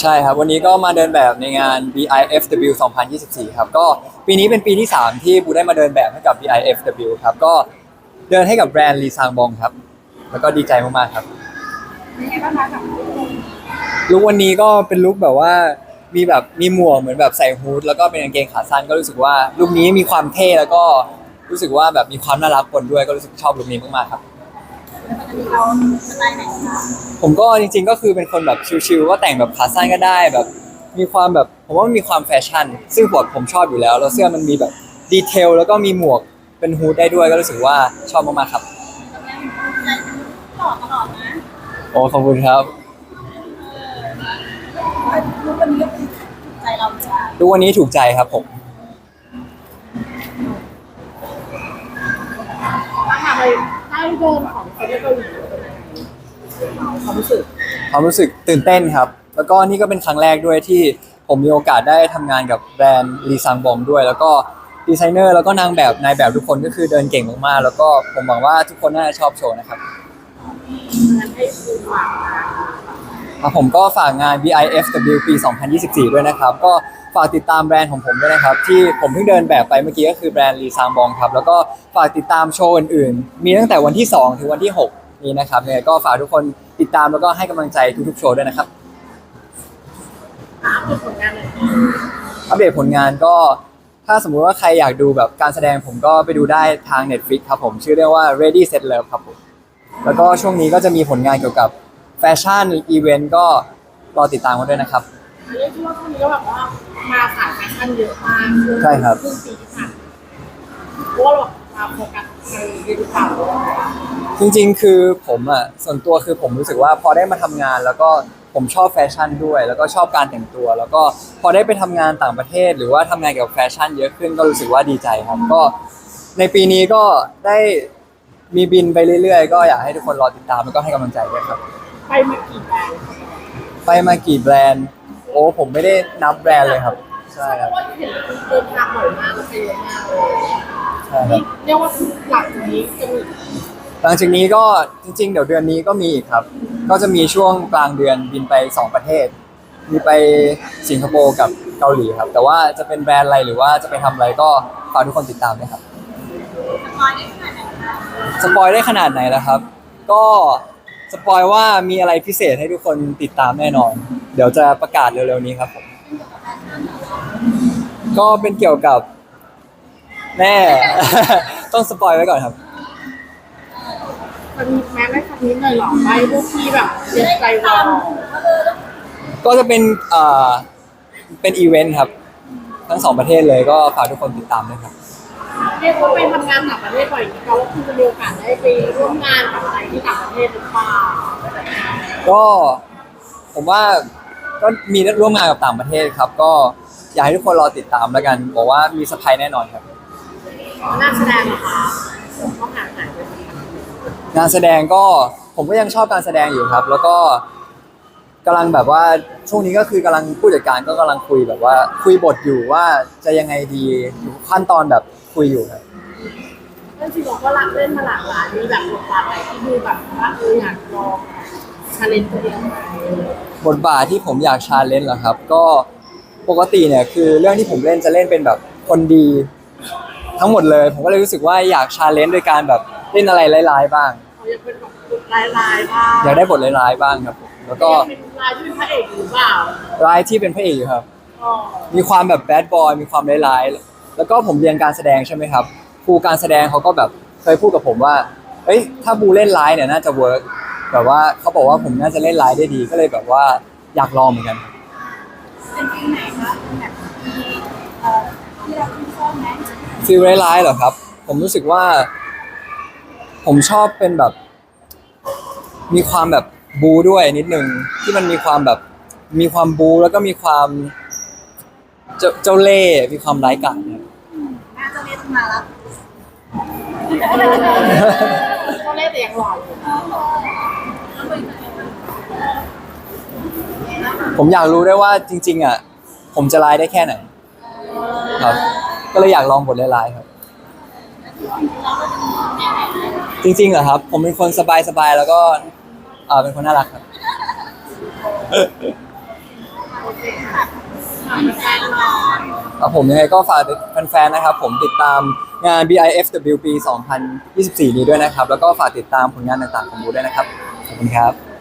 ใช่ครับวันนี้ก็มาเดินแบบในงาน BIFW 2024 ครับก็ปีนี้เป็นปีที่ 3 ที่บูได้มาเดินแบบให้กับ BIFW ครับก็เดินให้กับแบรนด์ลีซางบองครับ แล้วก็ดีใจมากๆครับเป็นไงบ้างคะกับลุควันนี้ก็เป็นลุคแบบว่ามีแบบมีหมวกเหมือนแบบใส่ฮูดแล้วก็เป็นกางเกงขาสั้นก็รู้สึกว่าลุคนี้มีความเท่แล้วก็รู้สึกว่าแบบมีความน่ารักปนด้วยก็รู้สึกชอบลุคนี้มากๆครับ เราสไตล์ไหนคะผมก็จริงๆก็คือเป็นคนแบบชิลๆก็แต่งแบบขาสั้นก็ได้แบบ มีความแบบผมว่ามันมีความแฟชั่น ซึ่งผมผมชอบอยู่แล้วแล้วเสื้อมันมีแบบดีเทลแล้วก็มีหมวกเป็นฮูดได้ด้วยก็รู้สึกว่าชอบมากๆครับตอนแรกใจหล่อตลอดนะโอ้ขอบคุณครับรูปวันนี้ก็เป็นใจเราจ้ะทุกวันนี้ถูกใจครับผมถ้าทำอะไร ได้เดินของประเทศเกาหลีความรู้สึกความรู้สึกตื่นเต้นครับ แล้วก็นี่ก็เป็นครั้งแรกด้วยที่ผมมีโอกาสได้ทำงานกับแบรนด์ลีซังบอมด้วย แล้วก็ดีไซเนอร์แล้วก็นางแบบนายแบบทุกคนก็คือเดินเก่งมากๆ แล้วก็ผมหวังว่าทุกคนน่าจะชอบโชว์นะครับงั้นให้คุณฝากงานครับผมก็ฝากงาน BIFW ปี 2024 ด้วยนะครับ ก็ ฝากติดตามแบรนด์ของผมด้วยนะครับ ที่ผมเพิ่งเดินแบบไปเมื่อกี้ก็คือแบรนด์ลีซางบองครับ แล้วก็ฝากติดตามโชว์อื่นๆ มีตั้งแต่วันที่ 2 ถึงวันที่ 6 นี้นะครับเนี่ยก็ฝากทุกคนติดตามแล้วก็ให้กำลังใจทุกๆโชว์ด้วยนะครับถามถึงผลงานหน่อยอัปเดตผลงานก็ถ้าสมมุติว่าใครอยากดูแบบการแสดงผมก็ไปดูได้ทาง Netflix ครับผม ชื่อเรื่องว่า Ready Set Love ครับผมแล้วก็ช่วงนี้ก็จะมีผลงานเกี่ยวกับแฟชั่นอีเวนต์ก็รอติดตามกันด้วยนะครับ เรียกว่าช่วงนี้ก็แบบว่ามาสายแฟชั่นเยอะมากใช่ครับครึ่งปีที่ผ่านมาเพราะว่าเรามาโฟกัสในเรื่องข่าวจริงๆ คือผมอะส่วนตัวคือผมรู้สึกว่าพอได้มาทำงานแล้วก็ผมชอบแฟชั่นด้วย แล้วก็ชอบการแต่งตัว แล้วก็พอได้ไปทำงานต่างประเทศ หรือว่าทำงานเกี่ยวกับแฟชั่นเยอะขึ้นก็รู้สึกว่าดีใจครับก็ ในปีนี้ก็ได้มีบินไปเรื่อยๆ ก็อยากให้ทุกคนรอติดตามแล้วก็ให้กำลังใจด้วยครับ ไปมากี่แบรนด์ไปมากี่แบรนด์ โอ้ผมไม่ได้นับแบรนด์เลยครับใช่เพครับราะว่าเห็นเดินทางบ่อยมากแล้วไปเยอะมากเลยใช่ครันี่บเรียกว่าหลังจากนี้จะมีหลังจากนี้ก็จริง ๆ เดี๋ยวเดือนนี้ก็มีอีกครับ ก็จะมีช่วงกลางเดือนบินไป 2 ประเทศ มีไปสิงคโปร์กับเกาหลีครับ แต่ว่าจะเป็นแบรนด์อะไรหรือว่าจะไปทำอะไรก็ฝากทุกคนติดตามด้วยครับ สปอยได้ขนาดไหนคะสปอยได้ขนาดไหนล่ะครับ ก็สปอยว่ามีอะไรพิเศษให้ทุกคนติดตามแน่นอน เดี๋ยวจะประกาศเร็วๆนี้ครับผมก็เป็นเกี่ยวกับ แน่ ต้องสปอยไว้ก่อนครับ มันมีแม้ไม่คำนี้หน่อยหรอไปพวกที่แบบเรียนใจวอก็จะเป็นเอ่อเป็นอีเวนต์ครับ ทั้งสองประเทศเลยก็ฝากทุกคนติดตามด้วยครับ เรียกว่าไปทำงานต่างประเทศบ่อยอย่างนี้เราก็คือจะมีโอกาสได้ไปร่วมงานกับอะไรที่ต่างประเทศหรือเปล่าก็ผมว่า ก็มีร่วมงานกับต่างประเทศครับ ก็อยากให้ทุกคนรอติดตามแล้วกัน บอกว่ามีสปายแน่นอนครับน่าแสดงเหรอคะผมก็หาหายไปงานแสดงก็ผมก็ยังชอบการแสดงอยู่ครับ แล้วก็กำลังแบบว่าช่วงนี้ก็คือกำลังผู้จัดการก็กำลังคุยแบบว่า คุยบทอยู่ว่าจะยังไงดีอยู่ขั้นตอนแบบคุยอยู่ครับเรื่องจริงเราก็รักเล่นมาหลากหลายมีแบบบทบาทไหนที่ดูแบบว่าเอออยากลองชาเลนจ์ตัวเองไหม บทบาทที่ผมอยากชาเลนจ์เหรอครับ ก็ปกติเนี่ยคือเรื่องที่ผมเล่นจะเล่นเป็นแบบคนดี ทั้งหมดเลย ผมก็เลยรู้สึกว่าอยากชาเลนจ์โดยการแบบเล่นอะไรร้ายๆบ้าง เขาอยากเป็นแบบลายลายๆบ้างอยากได้บทร้ายๆบ้างครับผมแล้วก็เป็นลายที่เป็นพระเอกหรือเปล่าร้ายที่เป็นพระเอกอยู่ครับ อ๋อมีความแบบแบดบอยมีความร้ายๆ แล้วก็ผมเรียนการแสดงใช่ไหมครับครูการแสดงเขาก็แบบเคยพูดกับผมว่า เอ้ย ถ้าบูเล่นร้ายเนี่ยน่าจะเวิร์ก แบบว่าเขาบอกว่าผมน่าจะเล่นร้ายได้ดีก็เลยแบบว่าอยากลองเหมือนกัน เป็นฟิลไหนคะเป็นแบบที่เอ่อที่เราชื่นชอบไหมฟีลร้ายๆเหรอครับ ผมรู้สึกว่า ผมชอบเป็นแบบ มีความแบบบูด้วยนิดนึง ที่มันมีความแบบ มีความบูแล้วก็มีความเจ้าเจ้าเล่ห์มีความร้ายกาจเนี่ย น่าจะเล่นมาแล้วก็ เล่แต่ยังหล่ออยู่ผมอยากรู้ได้วยว่าจริง ๆ อะ ผมจะร้ายได้แค่ไหน ครับ ก็เลยอยากลองบทร้ายๆครับ จริงๆเหรอครับ ผมเป็นคนสบายๆแล้วก็ เอ่อเป็นคนน่ารักครับ โอเคค่ะถาม แฟนหน่อยครับผมยังไงก็ฝากแฟนๆนะครับผมติดตามงาน BIFW ปี2024 นี้ด้วยนะครับ แล้วก็ฝากติดตามผลงานต่างๆของบูด้วยนะครับขอบคุณครับ